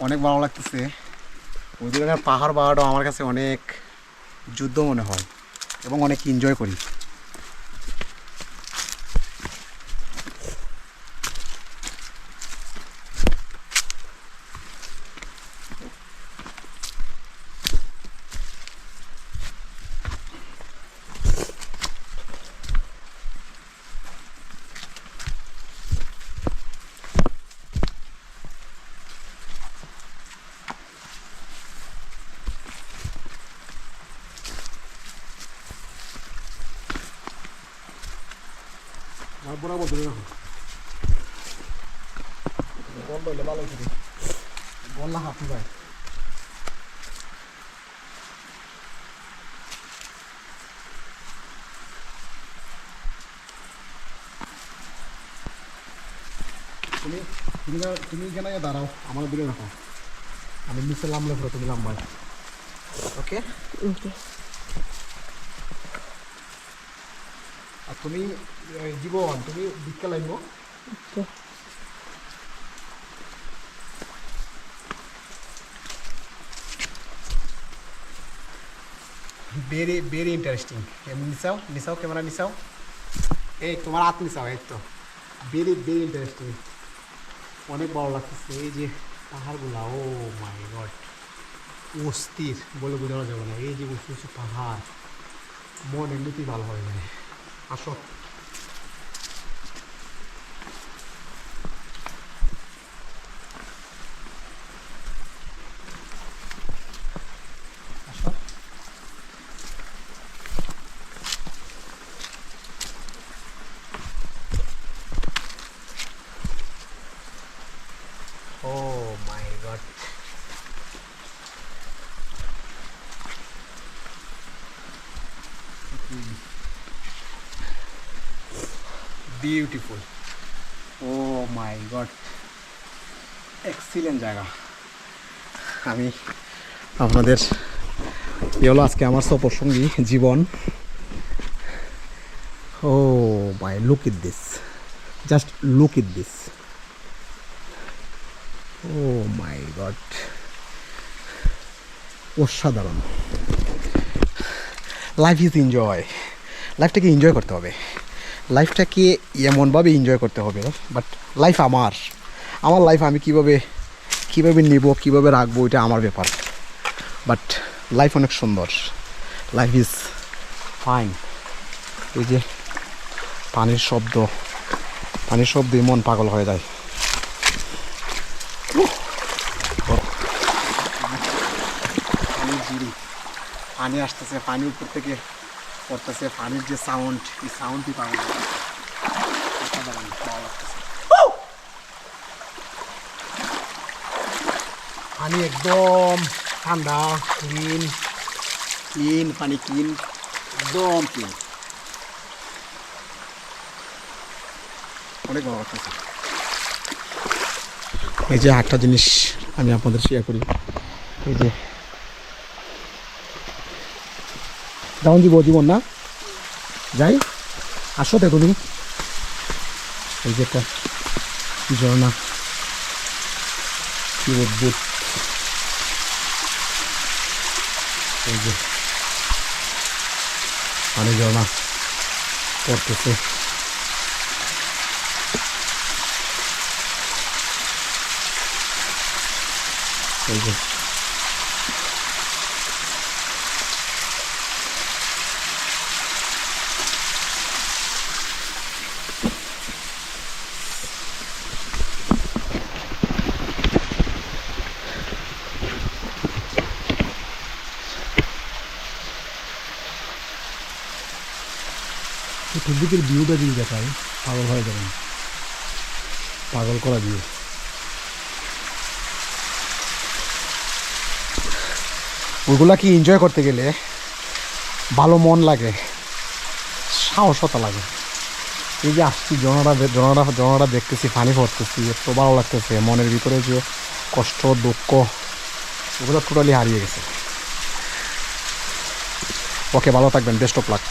অনেক ভালো লাগতেছে। ওই ধরনের পাহাড় পাহাড়ও আমার কাছে অনেক যুদ্ধ মনে হয় এবং অনেক এনজয় করি। আর বরাবর ধরে রাখো। বন্ধ হইলে ভালো হইতে বললা হাঁটু যায় তুমি তুমি না- তুমি কেন দাঁড়াও? আমার দিকে রাখো। আমি নিচে লামলে পরে তুমি লাম্বায় ওকে ওকে তুমি জীবন তুমি লাগবো। ওকে ভেরি ভেরি ইন্টারেস্টিং নিচাও নিচাও ক্যামেরা নিচাও এই তোমার হাত নিচাও এই তো। ভেরি ভেরি ইন্টারেস্টিং অনেক ভালো লাগতেছে এই যে পাহাড়গুলা ও মাই গড। অস্থির বলে বোঝানো যাবে না। এই যে উঁচু উঁচু পাহাড় মন এমনিতেই ভালো হয়ে যায় আসো আসো Oh my god. Beautiful oh my god excellent জায়গা। আমি আপনাদের এ হলো আজকে আমার সফর সঙ্গী, জীবন। ও my look it this just look it this oh my god অসাধারণ। লাইফ ইজ এনজয় লাইফটাকে এনজয় করতে হবে। লাইফটাকে এমনভাবে এনজয় করতে হবে? বাট লাইফ আমার। আমার লাইফ আমি কীভাবে কীভাবে নেব, কীভাবে রাখব, এটা আমার ব্যাপার। বাট লাইফ অনেক সুন্দর। লাইফ ইজ ফাইন এই যে পানির শব্দ, পানির শব্দে মন পাগল হয়ে যায়। পানি আসতেছে, পানি উপর থেকে পড়তেছে পানির যে সাউন্ড এই সাউন্ডই পাওয়া যায় অসাধারণ লাগতেছে। পানি একদম ঠান্ডা ক্লিন। ক্লিন পানি ক্লিন একদম ক্লিন। অনেক ভালো লাগতেছে। এই যে একটা জিনিস আমি আপনাদের শেয়ার করি। এই যে যেমন দিব জীবন না। যাই, আসো দেখো তুমি। এই যে একটা ঝর্ণা। কি অদ্ভুত। এই যে পানি ঝর্ণা পড়তেছে। এই যে চতুর্দিকের ভিউটা যদি দেখায় পাগল হয়ে যাবেন। পাগল করা ভিউ। ওগুলা কি এনজয় করতে গেলে ভালো মন লাগে, সাহসতা লাগে। এই যে আসছি, জনরা জনরা জনরা দেখতেছি পানি পড়তেছি এত ভালো লাগতেছে, মনের ভিতরে যে কষ্ট, দুঃখ, ওগুলো টোটালি হারিয়ে গেছে। ওকে, ভালো থাকবেন বেস্ট অফ লাক